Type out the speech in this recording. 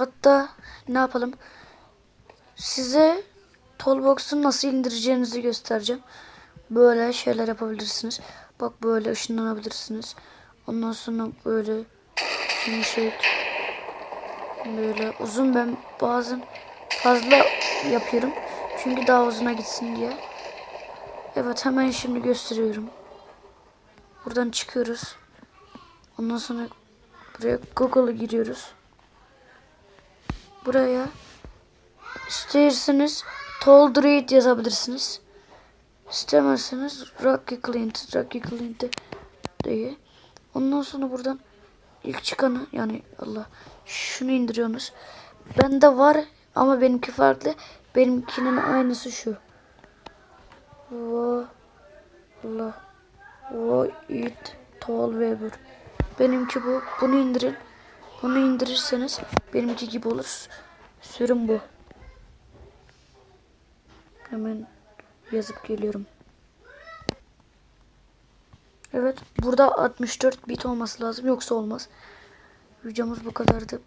Hatta ne yapalım? Size Tollbox'u nasıl indireceğinizi göstereceğim. Böyle şeyler yapabilirsiniz. Bak böyle ışınlanabilirsiniz. Ondan sonra böyle yumuşak böyle uzun ben bazen fazla yapıyorum. Çünkü daha uzuna gitsin diye. Evet hemen şimdi gösteriyorum. Buradan çıkıyoruz. Ondan sonra buraya Google'a giriyoruz. Buraya isterseniz Toldread yazabilirsiniz. İstemezseniz Rocky Clint, Rocky Clint diye. Ondan sonra buradan ilk çıkanı yani Allah şunu indiriyorsunuz. Bende var ama benimki farklı. Benimkinin aynısı şu. Allah. Wo it tall Weber. Benimki bu. Bunu indirin. Bunu indirirseniz benimki gibi olur. Sürüm bu. Hemen yazıp geliyorum. Evet. Burada 64 bit olması lazım. Yoksa olmaz. Videomuz bu kadardı.